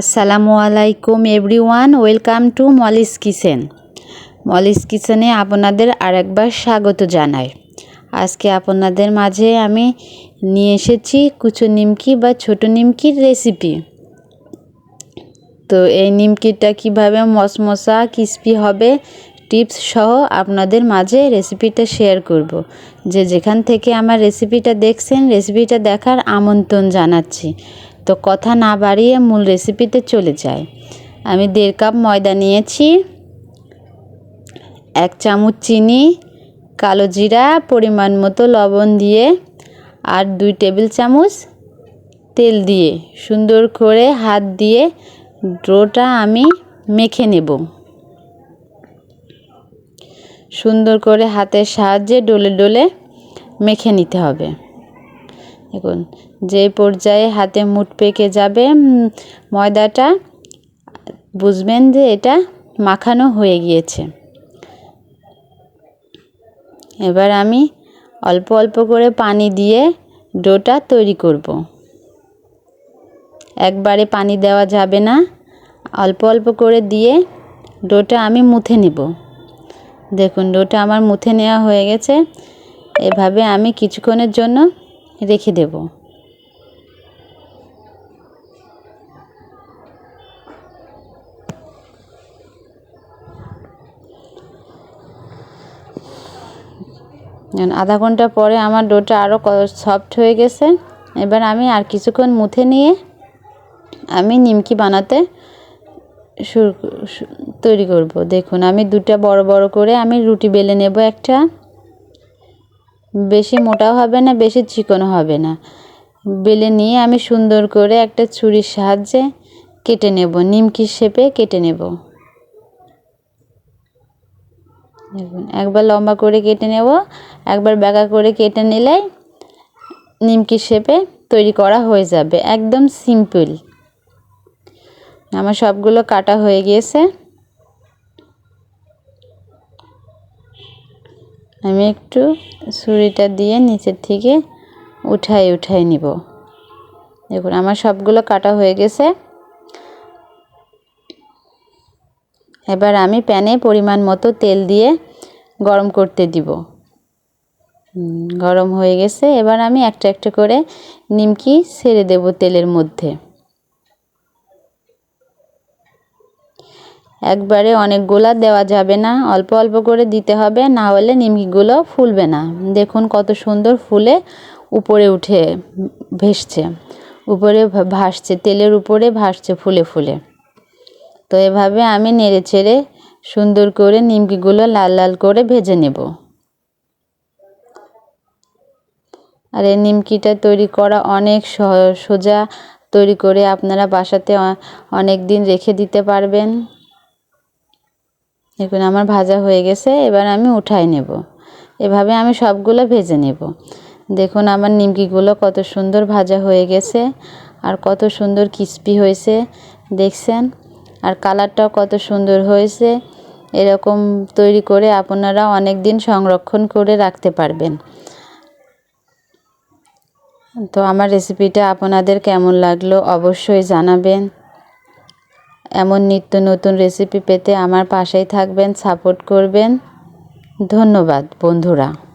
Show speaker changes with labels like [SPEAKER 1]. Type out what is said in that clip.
[SPEAKER 1] আসসালামু আলাইকুম everyone welcome to Molly's kitchen Molly's কিচেনে আপনাদের আরেকবার স্বাগত জানাই। আজকে আপনাদের মাঝে আমি নিয়ে এসেছি কুচো নিমকি বা ছোট নিমকির রেসিপি তো এই নিমকিটা কীভাবে মশমশা ক্রিস্পি হবে টিপস সহ আপনাদের মাঝে রেসিপিটা শেয়ার করব। যে যেখান থেকে আমার রেসিপিটা দেখছেন রেসিপিটা দেখার আমন্ত্রণ জানাচ্ছি। তো কথা না বাড়িয়ে মূল রেসিপিতে চলে যায়। আমি দেড় কাপ ময়দা নিয়েছি, এক চামচ চিনি, কালো জিরা, পরিমাণ মতো লবণ দিয়ে, আর দুই টেবিল চামচ তেল দিয়ে সুন্দর করে হাত দিয়ে ডোটা আমি মেখে নেব। সুন্দর করে হাতের সাহায্যে ডলে ডলে মেখে নিতে হবে। দেখুন, যে পর্যায়ে হাতে মুঠ পেকে যাবে ময়দাটা, বুঝবেন যে এটা মাখানো হয়ে গিয়েছে। এবার আমি অল্প অল্প করে পানি দিয়ে ডোটা তৈরি করব। একবারে পানি দেওয়া যাবে না, অল্প অল্প করে দিয়ে ডোটা আমি মুথে নেব। দেখুন, ডোটা আমার মুথে নেওয়া হয়ে গেছে। এভাবে আমি কিছুক্ষণের জন্য রেখে দেব। আধা ঘণ্টা পরে আমার ডোটা আরও সফট হয়ে গেছে। এবার আমি আর কিছুক্ষণ মুথে নিয়ে আমি নিমকি বানাতে শুরু তৈরি করব। দেখুন, আমি দুটা বড় বড় করে আমি রুটি বেলে নেব একটা। বেশি মোটাও হবে না, বেশি চিকনও হবে না। বেলে নিয়ে আমি সুন্দর করে একটা ছুরির সাহায্যে কেটে নেব নিমকির শেপে কেটে নেব। দেখুন, একবার লম্বা করে কেটে নেব, একবার ব্যাকা করে কেটে নিলে নিমকির শেপে তৈরি করা হয়ে যাবে, একদম সিম্পল। আমার সবগুলো কাটা হয়ে গিয়েছে। আমি একটু ছুরিটা দিয়ে নিচের থেকে উঠাই উঠাই নিব। দেখুন, আমার সবগুলো কাটা হয়ে গেছে। এবার আমি প্যানে পরিমাণ মতো তেল দিয়ে গরম করতে দিব। গরম হয়ে গেছে। এবার আমি একটা একটা করে নিমকি ছেড়ে দেব তেলের মধ্যে। একবারে অনেকগুলা দেওয়া যাবে না। অল্প অল্প করে দিতে হবে, না হলে নিমকিগুলো ফুলবে না। দেখুন কত সুন্দর ফুলে উপরে উঠে ভেসছে, উপরে ভাসছে, তেলের উপরে ভাসছে ফুলে ফুলে। তো এভাবে আমি নেড়ে চেড়ে সুন্দর করে নিমকিগুলো লাল লাল করে ভেজে নেব। আর এই নিমকিটা তৈরি করা অনেক সোজা তৈরি করে আপনারা বাসাতে অনেক দিন রেখে দিতে পারবেন। দেখুন আমার ভাজা হয়ে গেছে, এবার আমি উঠাই নেব। এভাবে আমি সবগুলো ভেজে নেব। দেখুন আমার নিমকিগুলো কত সুন্দর ভাজা হয়ে গেছে আর কত সুন্দর ক্রিস্পি হয়েছে, দেখছেন? আর কালারটাও কত সুন্দর হয়েছে। এরকম তৈরি করে আপনারা অনেক দিন সংরক্ষণ করে রাখতে পারবেন। তো আমার রেসিপিটা আপনাদের কেমন লাগল অবশ্যই জানাবেন। এমন নিত্য নতুন রেসিপি পেতে আমার পাশেই থাকবেন সাপোর্ট করবেন। ধন্যবাদ বন্ধুরা।